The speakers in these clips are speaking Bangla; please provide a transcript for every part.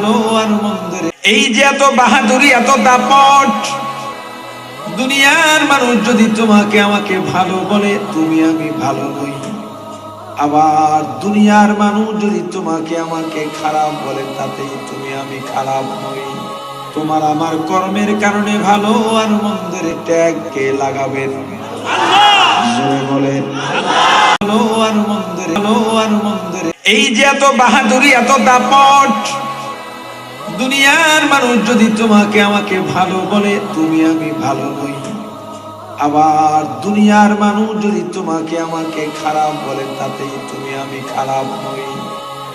ভালো আর মন্দের। এই যে এত বাহাদুরি এত দাপট দুনিয়ার মানুষ যদি তোমাকে আমাকে ভালো বলে তুমি আমি ভালো নই। আবার দুনিয়ার মানুষ যদি তোমাকে আমাকে খারাপ বলে তাতেই তুমি আমি খারাপ নই। তোমার আমার কর্মের কারণে ভালো আর মন্দের ট্যাগ কে লাগাবেন? বলেন। ভালো আর মন্দের ভালো আর মন্দের। এই যে এত বাহাদুরি এত দাপট দুনিয়ার মানুষ যদি তোমাকে আমাকে ভালো বলে, তুমি আমি ভালো নই। আবার দুনিয়ার মানুষ যদি তোমাকে আমাকে খারাপ বলে, তাতেই তুমি আমি খারাপ নই।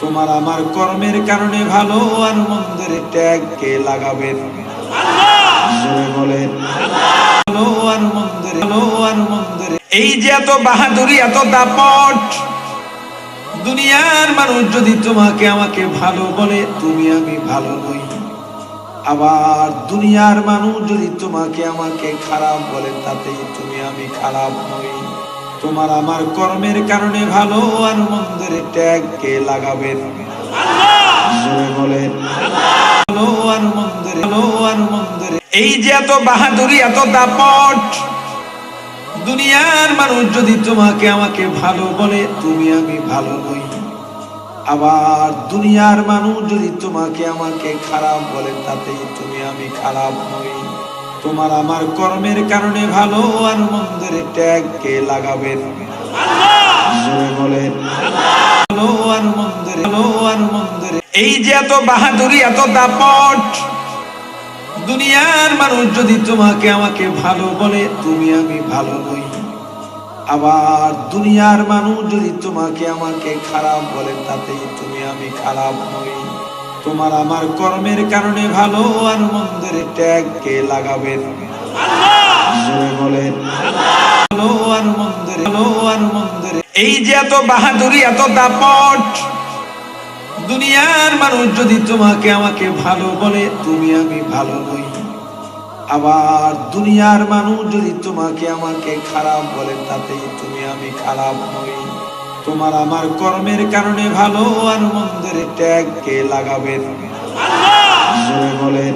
তোমার আমার কর্মের কারণে ভালো আর মন্দের ট্যাগ কে লাগাবেন বলেন। ভালো আর মন্দের, ভালো আর মন্দের। এই যে এত বাহাদুরি, এত দাপট দুনিয়ার মানুষ যদি তোমাকে আমাকে ভালো বলে, তুমি আমি ভালো নই। আবার দুনিয়ার মানুষ যদি তোমাকে আমাকে খারাপ বলে, তাতেই তুমি আমি খারাপ নই। তোমার আমার কর্মের কারণে ভালো আর মন্দের ট্যাগ কে লাগাবেন বলেন। ভালো আর মন্দের ভালো আর মন্দের এই যে এত বাহাদুরি, এত দাপট দুনিয়ার মানুষ যদি তোমাকে আমাকে ভালো বলে, তুমি আমি ভালো নই। আবার দুনিয়ার মানুষ যদি তোমাকে আমাকে খারাপ বলে, তাতেই তুমি আমি খারাপ নই। তোমার আমার কর্মের কারণে ভালো আর মন্দের ট্যাগ কে লাগাবেন এই যে এত বাহাদুরি, এত দাপট। দুনিয়ার মানুষ যদি তোমাকে আমাকে ভালো বলে, তুমি আমি ভালো নই। আবার দুনিয়ার মানুষ যদি তোমাকে আমাকে খারাপ বলে, তাতেই তুমি আমি খারাপ নই। তোমার আমার কর্মের কারণে ভালো আর মন্দের ট্যাগ কে লাগাবেন? মন্দের। এই যে এত বাহাদুরি, এত দাপট, দুনিয়ার মানুষ যদি তোমাকে আমাকে ভালো বলে, তুমি আমি ভালো নই। আবার দুনিয়ার মানুষ যদি তোমাকে আমাকে খারাপ বলে তাতে তুমি আমি খারাপ নই। তোমার আমার কর্মের কারণে ভালো আর মন্দের ট্যাগ কে লাগাবেন বলেন। বলেন